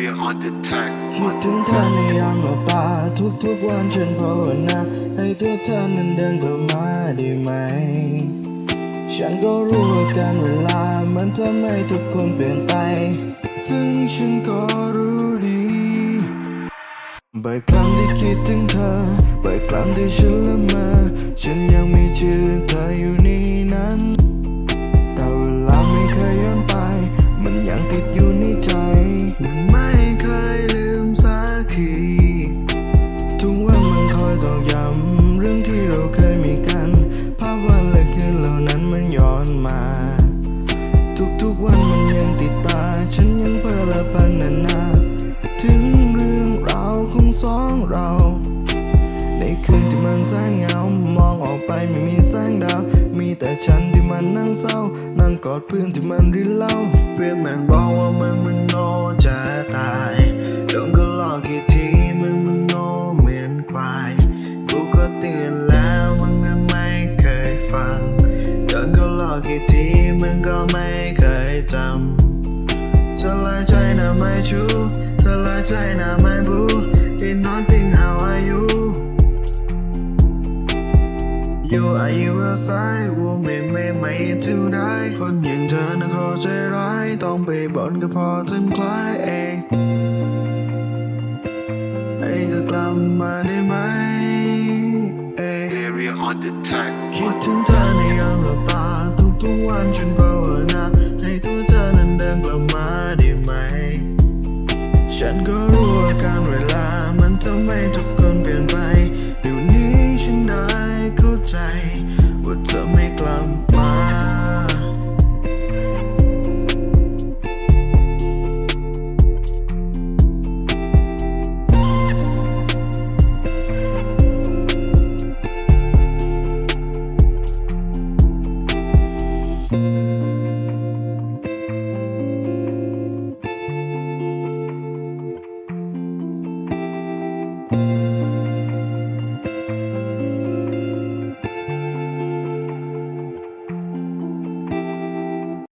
on the track. คิดถึงเธอในยามหลับตาทุกๆวันฉันภาวนาให้ตัวเธอนั้นเดินกลับมาได้ไหม ฉันก็รู้ว่าการเวลามันทำให้ทุกคนเปลี่ยนไป ซึ่งฉันก็รู้ดีบ่อยครั้งที่คิดถึงเธอบ่อยครั้งที่ฉันละเมอฉันยังมีชื่อเธออยู่ วันมันยังติดตา ฉันยังเพ้อละพันนานา ถึงเรื่องราวของสองเรา ในคืนที่มันแสนเงามองออกไปไม่มีแสงดาว มีแต่ฉันที่มันนั่งเศร้า นั่งกอดเพื่อนที่มันรินเหล้าเพื่อนมันบอกว่ามึงมันโง่จะตายโดนก็หลอกกี่ทีมึงมันโง่เหมือนควายกูก็เตือนแล้วมึงไม่เคยฟังโดนก็หลอกกี่ทีมึงก็ไม่เค จำเธอลายใจนะไม่ชูเธอลายใจนะไม่บู It's nothing how are you You are you outside ว่าไม่ไม่ไม่ทูได้คนอย่างเธอน่ะขอใจร้ายต้องไปบ่นก็พอจนคล้ายเองให้เธอกลับมาได้ไหมเอ้ย Area on the track. คิดถึงเธอในยามหลับตาทุกๆวันฉันภาวนา การเวลา มันทำให้ทุกคนเปลี่ยนไปเดี๋ยวนี้ฉันได้เข้าใจ ว่าเธอไม่กลับมา